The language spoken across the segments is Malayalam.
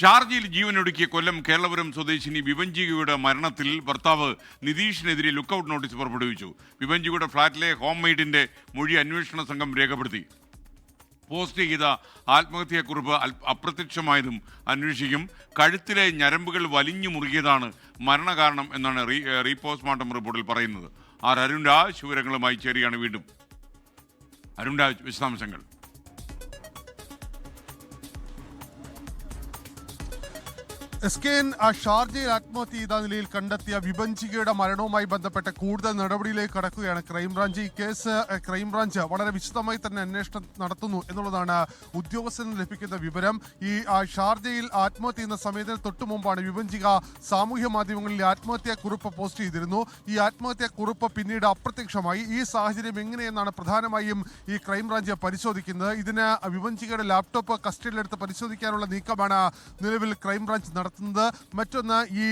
ഷാർജയിൽ ജീവനൊടുക്കിയ കൊല്ലം കേരളപുരം സ്വദേശിനി വിവഞ്ചികയുടെ മരണത്തിൽ ഭർത്താവ് നിതീഷിനെതിരെ ലുക്കൌട്ട് നോട്ടീസ് പുറപ്പെടുവിച്ചു. വിവഞ്ചികയുടെ ഫ്ളാറ്റിലെ ഹോം മെയ്ഡിന്റെ മൊഴി അന്വേഷണ സംഘം രേഖപ്പെടുത്തി. പോസ്റ്റ് ചെയ്ത ആത്മഹത്യാക്കുറിപ്പ് അപ്രത്യക്ഷമായതും അന്വേഷിക്കും. കഴുത്തിലെ ഞരമ്പുകൾ വലിഞ്ഞു മുറുകിയതാണ് മരണകാരണം എന്നാണ് റീ റീപോസ്റ്റ്മോർട്ടം റിപ്പോർട്ടിൽ പറയുന്നത്. ആർ അരുൺ രാജ് വിവരങ്ങളുമായി ചേരുകയാണ് വീണ്ടും. അരുൺ രാജ് വിശദാംശങ്ങൾ. എസ് കെ എൻ ഷാർജയിൽ ആത്മഹത്യ ചെയ്ത നിലയിൽ കണ്ടെത്തിയ വിഭജികയുടെ മരണവുമായി ബന്ധപ്പെട്ട കൂടുതൽ നടപടിയിലേക്ക് കടക്കുകയാണ് ക്രൈംബ്രാഞ്ച്. ഈ കേസ് ക്രൈംബ്രാഞ്ച് വളരെ വിശദമായി തന്നെ അന്വേഷണം നടത്തുന്നു എന്നുള്ളതാണ് ഉദ്യോഗസ്ഥന് ലഭിക്കുന്ന വിവരം. ഈ ഷാർജയിൽ ആത്മഹത്യ ചെയ്യുന്ന സമയത്തിന് തൊട്ടു മുമ്പാണ് വിഭജിക സാമൂഹ്യ മാധ്യമങ്ങളിൽ ആത്മഹത്യാ കുറിപ്പ് പോസ്റ്റ് ചെയ്തിരുന്നു. ഈ ആത്മഹത്യാ കുറിപ്പ് പിന്നീട് അപ്രത്യക്ഷമായി. ഈ സാഹചര്യം എങ്ങനെയെന്നാണ് പ്രധാനമായും ഈ ക്രൈംബ്രാഞ്ച് പരിശോധിക്കുന്നത്. ഇതിന് വിഭജികയുടെ ലാപ്ടോപ്പ് കസ്റ്റഡിയിലെടുത്ത് പരിശോധിക്കാനുള്ള നീക്കമാണ് നിലവിൽ ക്രൈംബ്രാഞ്ച് നടത്തുന്നത്. മറ്റൊന്ന് ഈ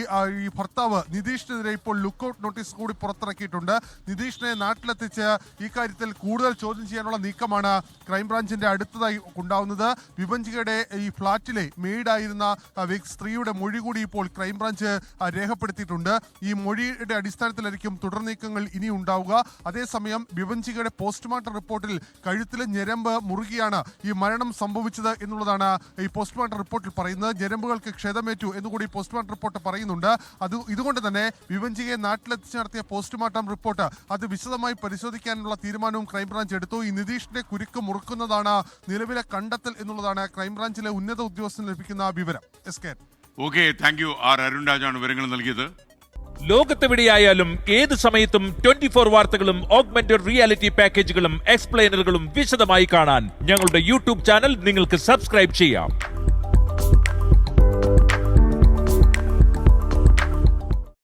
ഈ ഭർത്താവ് നിതീഷിനെതിരെ ഇപ്പോൾ ലുക്കൌട്ട് നോട്ടീസ് കൂടി പുറത്തിറക്കിയിട്ടുണ്ട്. നിതീഷിനെ നാട്ടിലെത്തിച്ച് ഈ കാര്യത്തിൽ കൂടുതൽ ചോദ്യം ചെയ്യാനുള്ള നീക്കമാണ് ക്രൈംബ്രാഞ്ചിന്റെ അടുത്തതായി ഉണ്ടാവുന്നത്. വിഭഞ്ചികയുടെ ഈ ഫ്ളാറ്റിലെ മെയ്ഡായിരുന്ന സ്ത്രീയുടെ മൊഴി കൂടി ഇപ്പോൾ ക്രൈംബ്രാഞ്ച് രേഖപ്പെടുത്തിയിട്ടുണ്ട്. ഈ മൊഴിയുടെ അടിസ്ഥാനത്തിലായിരിക്കും തുടർ നീക്കങ്ങൾ ഇനി ഉണ്ടാവുക. അതേസമയം വിഭജികയുടെ പോസ്റ്റ്മോർട്ടം റിപ്പോർട്ടിൽ കഴുത്തിലെ ഞരമ്പ് മുറുകിയാണ് ഈ മരണം സംഭവിച്ചത് എന്നുള്ളതാണ് ഈ പോസ്റ്റ്മോർട്ടം റിപ്പോർട്ടിൽ പറയുന്നത്. ഞരമ്പുകൾക്ക് ക്ഷതമേറ്റു എന്നുകൂടി പോസ്റ്റ്മോർട്ടം റിപ്പോർട്ട് പറയുന്നുണ്ട്. അത് ഇതുകൊണ്ട് തന്നെ വിവഞ്ചികയെ നാട്ടിലെത്തിച്ച് നടത്തിയ പോസ്റ്റ്മോർട്ടം റിപ്പോർട്ട് അത് വിശദമായി പരിശോധിക്കാനുള്ള തീരുമാനവും ക്രൈംബ്രാഞ്ച് എടുത്തു. ഈ നിതീഷിന്റെ കുരുക്ക് മുറുക്കുന്നതാണ് നിലവിലെ കണ്ടെത്തൽ എന്നുള്ളതാണ് ക്രൈംബ്രാഞ്ചിലെ ഉന്നത ഉദ്യോഗസ്ഥന് ലഭിക്കുന്ന വിവരം. S K okay thank you R Arun രാജാണ് വിവരങ്ങൾ നൽകിയത്. ലോകത്തെവിടെയായാലും ഏത് സമയത്തും ട്വന്റി ഫോർ വാർത്തകളും ഓഗ്മെന്റഡ് റിയാലിറ്റി പാക്കേജുകളും എക്സ്പ്ലെയിനറുകളും വിശദമായി കാണാൻ ഞങ്ങളുടെ യൂട്യൂബ് ചാനൽ നിങ്ങൾക്ക് സബ്സ്ക്രൈബ് ചെയ്യാം.